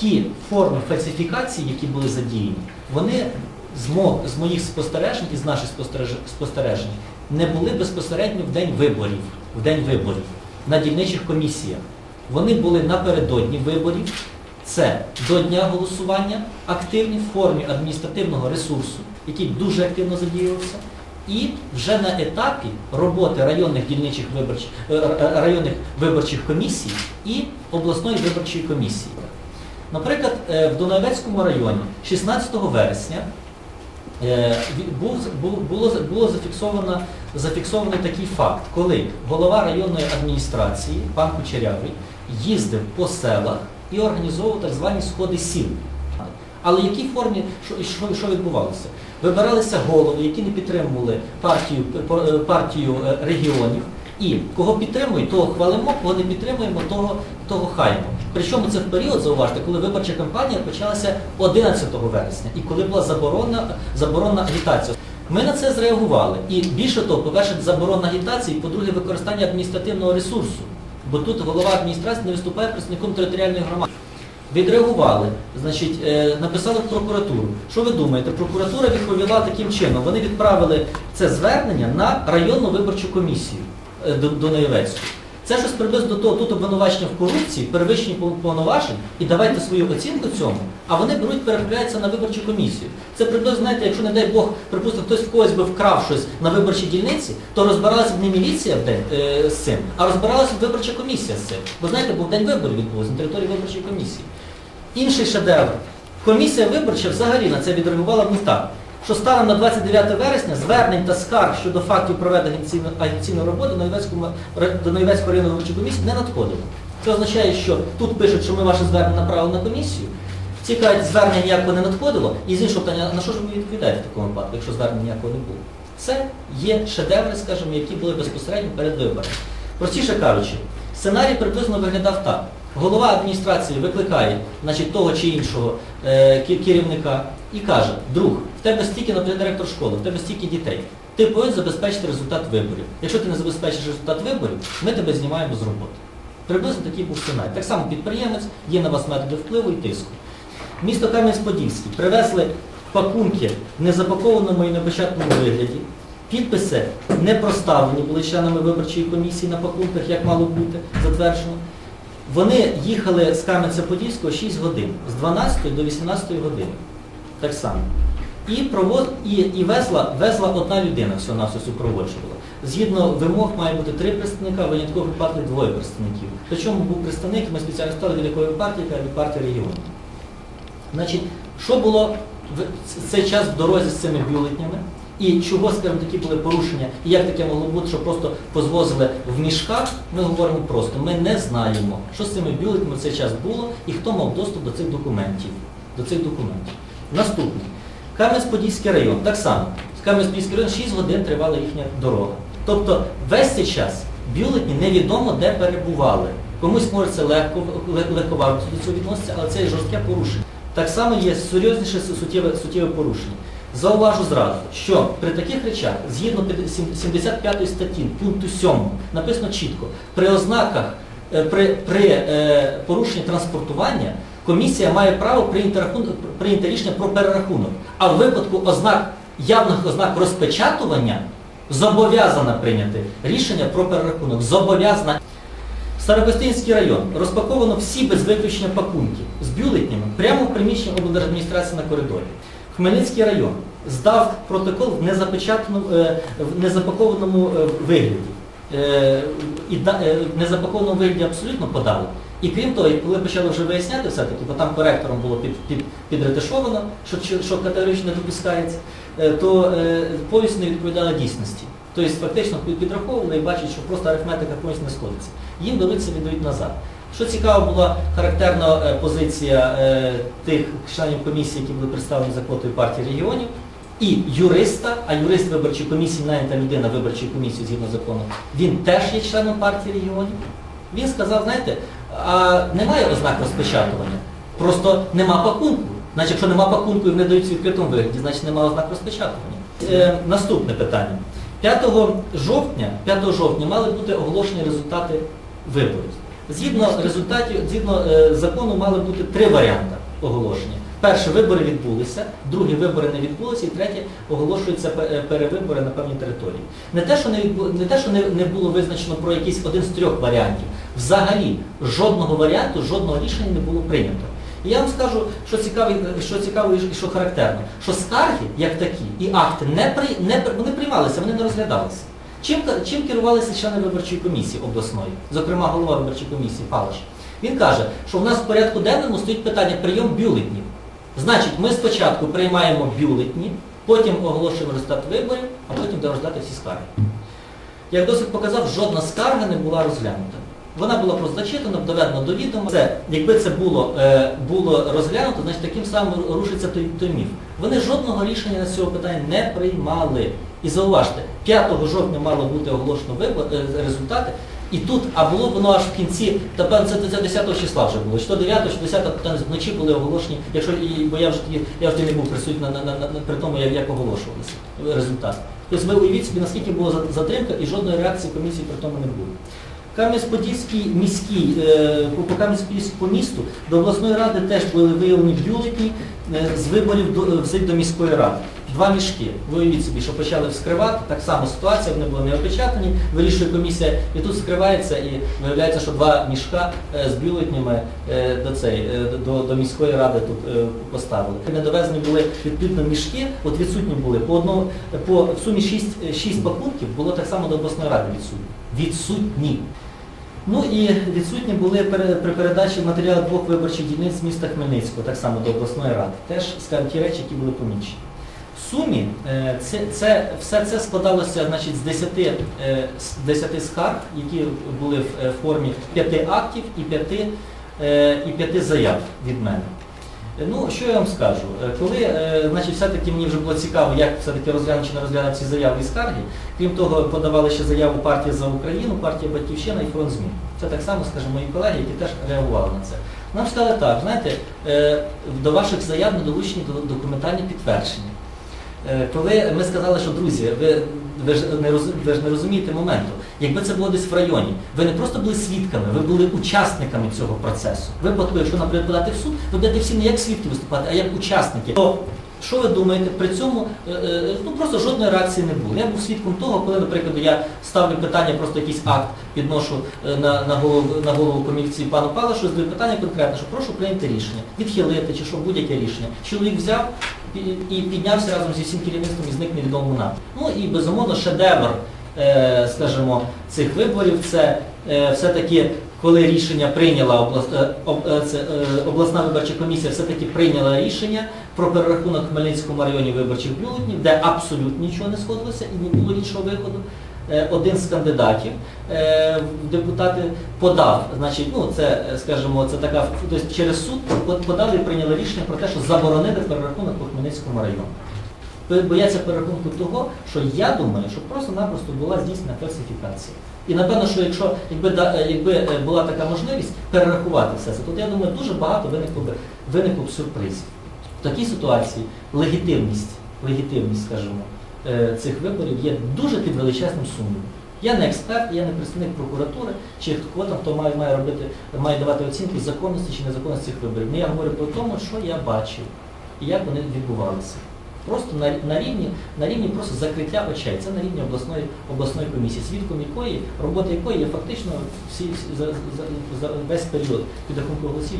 ті форми фальсифікації, які були задіяні, вони з, мо, з моїх спостережень і з наших спостереж- спостережень не були безпосередньо в день виборів, в день виборів на дільничих комісіях. Вони були напередодні виборів. Це до дня голосування, активні в формі адміністративного ресурсу, який дуже активно задіювався, і вже на етапі роботи районних дільничих виборчих, е, е, районних виборчих комісій і обласної виборчої комісії. Наприклад, е, в Доновецькому районі 16 вересня е, було, було зафіксовано, зафіксований такий факт, коли голова районної адміністрації, пан Кучерявий, їздив по селах і організовував так звані сходи сіл. Але в якій формі, що, що, що відбувалося? Вибиралися голови, які не підтримували партію, е, партію регіонів, і кого підтримують, того хвалимо, кого не підтримуємо, того, того хаймо. Причому це в період, зауважте, коли виборча кампанія почалася 11 вересня і коли була заборона, заборонна агітація. Ми на це зреагували. І більше того, по-перше, заборона агітації, по-друге, використання адміністративного ресурсу. Бо тут голова адміністрації не виступає представником територіальної громади. Відреагували, значить, е, написали в прокуратуру. Що ви думаєте? Прокуратура відповіла таким чином. Вони відправили це звернення на районну виборчу комісію е, до, до Наєвецьку. Це щось приблизно до того, тут обвинувачення в корупції, перевищення повноважень, і давайте свою оцінку цьому, а вони беруть, переправляються на виборчу комісію. Це приблизно, знаєте, якщо, не дай Бог, припустимо, хтось в когось би вкрав щось на виборчій дільниці, то розбиралася б не міліція в е, з цим, а розбиралася б виборча комісія з цим. Бо знаєте, був день виборів відбувався на території виборчої комісії. Інший шедевр. Комісія виборча взагалі на це відреагувала не так, що станом на 29 вересня звернень та скарг щодо фактів проведення агітаційної роботи до до районної виборчої комісії не надходило. Це означає, що тут пишуть, що ми ваше звернення направили на комісію. Ці кажуть, звернення ніякого не надходило, і з іншого питання, на що ж ви відповідаєте в такому випадку, якщо звернення ніякого не було? Це є шедеври, скажімо, які були безпосередньо перед виборами. Простіше кажучи, сценарій приблизно виглядав так. Голова адміністрації викликає значить, того чи іншого е, керівника і каже, друг, тебе стільки, наприклад, директор школи, в тебе стільки дітей. Ти повинен забезпечити результат виборів. Якщо ти не забезпечиш результат виборів, ми тебе знімаємо з роботи. Приблизно такий був сценарій. Так само підприємець, є на вас методи впливу і тиску. Місто Кам'янець-Подільський привезли пакунки в незапакованому і непечатному вигляді. Підписи не проставлені були членами виборчої комісії на пакунках, як мало бути затверджено. Вони їхали з Кам'янця-Подільського 6 годин, з 12 до 18 години. Так само. І, провоз, і, і везла, везла одна людина всього на все супроводжувала. Згідно вимог має бути три представника, в виняткових випадках двоє представників. Причому був представник, ми спеціально стали від якої партії, яка від партії регіону. Значить, що було в цей час в дорозі з цими бюлетнями? І чого, скажімо, такі були порушення, і як таке могло бути, що просто позвозили в мішках, ми говоримо просто, ми не знаємо, що з цими бюлетнями в цей час було і хто мав доступ до цих документів. До цих документів. Наступний. Кам'янець-Подільський район. Так само. Кам'янець-Подільський район 6 годин тривала їхня дорога. Тобто весь цей час бюлетні невідомо де перебували. Комусь може це легко, ле- легковато до цього відноситься, але це є жорстке порушення. Так само є серйозніше суттєве, суттєве порушення. Зауважу зразу, що при таких речах, згідно 75 статті пункту 7, написано чітко, при ознаках, е, при, при е, порушенні транспортування комісія має право прийняти, рахун- прийняти рішення про перерахунок. А в випадку ознак, явних ознак розпечатування зобов'язана прийняти рішення про перерахунок. Зобов'язана. Старокостинський район. Розпаковано всі без виключення пакунки з бюлетнями прямо в приміщенні облдержадміністрації на коридорі. Хмельницький район здав протокол в е, в незапакованому е, вигляді. Е, І в незапакованому вигляді абсолютно подали. І крім того, коли почали вже виясняти все-таки, бо там коректором було під, під, підретишовано, що, що категорично допускається, е, то е, повністю не відповідала дійсності. Тобто фактично під- підраховували і бачать, що просто арифметика повністю не сходиться. Їм доведеться віддають назад. Що цікаво, була характерна е, позиція е, тих членів комісії, які були представлені за квотою партії регіонів, і юриста, а юрист виборчої комісії, нанята людина виборчої комісії згідно закону, він теж є членом партії регіонів. Він сказав, знаєте, а немає ознак розпечатування, просто нема пакунку. Значить, якщо нема пакунку і вони дають в відкритому вигляді, значить немає ознак розпечатування. Е, наступне питання. 5 жовтня, 5 жовтня мали бути оголошені результати виборів. Згідно результатів, згідно е, закону мали бути три варіанти оголошення. Перше, вибори відбулися, другі вибори не відбулися, і третє оголошуються е, перевибори на певній території. Не те, що не відбу- не те, що не, не було визначено про якийсь один з трьох варіантів. Взагалі жодного варіанту, жодного рішення не було прийнято. І я вам скажу, що цікаво, що цікаво і що характерно, що скарги, як такі, і акти не при не вони приймалися, вони не розглядалися. Чим, чим керувалися члени виборчої комісії обласної, зокрема голова виборчої комісії Палаш? Він каже, що в нас в порядку денному стоїть питання прийом бюлетнів. Значить, ми спочатку приймаємо бюлетні, потім оголошуємо результат виборів, а потім будемо розглядати всі скарги. Як досвід показав, жодна скарга не була розглянута. Вона була просто доведена до відома. Це, якби це було, е, було розглянуто, значить таким самим рушиться той, той міф. Вони жодного рішення з цього питання не приймали. І зауважте, 5 жовтня мало бути оголошено е, результати, і тут, а було воно аж в кінці, та певно, це, це 10 числа вже було, чи то 9, чи 10, там вночі були оголошені, якщо, і, бо я вже я вже не був присутній на, на, на, на, при тому, як, як оголошувалися результати. Тобто ви уявіть собі, наскільки була затримка і жодної реакції комісії при тому не було. Кам'янець-Подільський міський, е, по Кам'янець-Подільському місту до обласної ради теж були виявлені бюлетні е, з виборів до, е, до міської ради. Два мішки. Ви уявіть собі, що почали вскривати, так само ситуація, вони були не опечатані, вирішує комісія, і тут скривається, і виявляється, що два мішка е, з бюлетнями е, до, цей, е, до, до міської ради тут поставили. Не довезені були відповідно мішки, от відсутні були по одному, по в сумі 6, 6 пакунків було так само до обласної ради відсутні. Відсутні. Ну і відсутні були при передачі матеріалу двох виборчих дільниць міста Хмельницького, так само до обласної ради. Теж, скажімо, ті речі, які були помічені. В сумі е, це, це, все це складалося значить, з 10, е, 10 скарг, які були в е, формі 5 актів і 5, е, і 5 заяв від мене. Е, Ну, що я вам скажу? Е, Коли е, значить, все-таки мені вже було цікаво, як все-таки розглянути чи не розглянути ці заяви і скарги, крім того, подавали ще заяву партія за Україну, партія Батьківщина і фронт ЗМІ. Це так само, скажімо, мої колеги, які теж реагували на це. Нам сказали так, знаєте, е, до ваших заяв не долучені документальні підтвердження. Е, Коли ми сказали, що друзі, ви, ви, ж не роз, ви ж не розумієте моменту, якби це було десь в районі, ви не просто були свідками, ви були учасниками цього процесу. В Випадку, якщо, наприклад, подати в суд, ви будете всі не як свідки виступати, а як учасники. То що ви думаєте, при цьому е, е, ну, просто жодної реакції не було. Я був свідком того, коли, наприклад, я ставлю питання, просто якийсь акт підношу на, на, голову, на голову комісії пану Палашу, задаю питання конкретне, що прошу прийняти рішення, відхилити чи що будь-яке рішення. Чоловік взяв і- піднявся разом зі всім керівництвом і зник невідомо напрямку. Ну і безумовно шедевр, е, скажімо, цих виборів це е, все-таки, коли рішення прийняла облас- об- це, е, обласна виборча комісія, все-таки прийняла рішення про перерахунок в Хмельницькому районі виборчих бюлетнів, де абсолютно нічого не сходилося і не було іншого виходу. Е, Один з кандидатів е, в депутати подав, значить, ну це, е, скажімо, це така тобто через суд подали і прийняли рішення про те, що заборонити перерахунок по Хмельницькому району. Бояться перерахунку того, що я думаю, що просто-напросто була здійснена фальсифікація. І напевно, що якщо якби, е, якби е, була така можливість перерахувати все це, то я думаю, дуже багато виникло б виникло б сюрпризів. В такій ситуації легітимність, легітимність, скажімо, е, цих виборів є дуже під величезним сумнівом. Я не експерт, я не представник прокуратури, чи хто там хто має, має робити, має давати оцінки законності чи незаконності цих виборів. Ну, я говорю про тому, що я бачив і як вони відбувалися. Просто на, на рівні на рівні просто закриття очей. Це на рівні обласної обласної комісії, свідком якої, робота якої є фактично всі, всі за, за, за весь період підрахунку голосів,